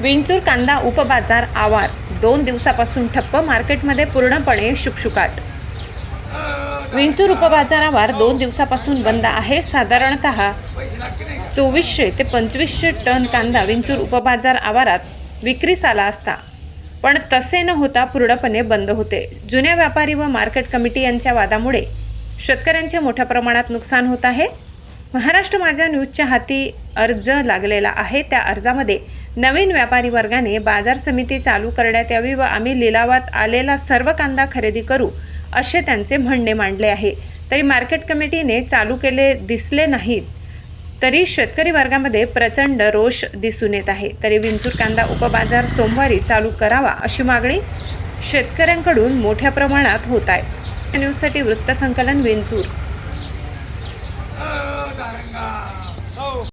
विंचूर कांदा उपबाजार आवार. दोन दिवसापासून ठप्प मार्केटमध्ये पूर्णपणे शुकशुकाट. विंचूर उपबाजार आवार दोन दिवसापासून बंद आहे. साधारणत चोवीसशे ते पंचवीसशे टन कांदा विंचूर उपबाजार आवारात विक्रीस आला असता. पण तसे न होता पूर्णपणे बंद होते. जुन्या व्यापारी व मार्केट कमिटी यांच्या वादामुळे शेतकऱ्यांचे मोठ्या प्रमाणात नुकसान होत आहे. महाराष्ट्र माझ्या न्यूजच्या हाती अर्ज लागलेला आहे. त्या अर्जामध्ये नवीन व्यापारी वर्गाने बाजार समिती चालू करण्यात यावी व आम्ही लिलावात आलेला सर्व कांदा खरेदी करू असे त्यांचे म्हणणे मांडले आहे. तरी मार्केट कमिटीने चालू केले दिसले नाहीत तरी शेतकरी वर्गामध्ये प्रचंड रोष दिसून येत आहे. तरी विंचूर कांदा उपबाजार सोमवारी चालू करावा अशी मागणी शेतकऱ्यांकडून मोठ्या प्रमाणात होत आहे. न्यूजसाठी वृत्तसंकलन विंचूर.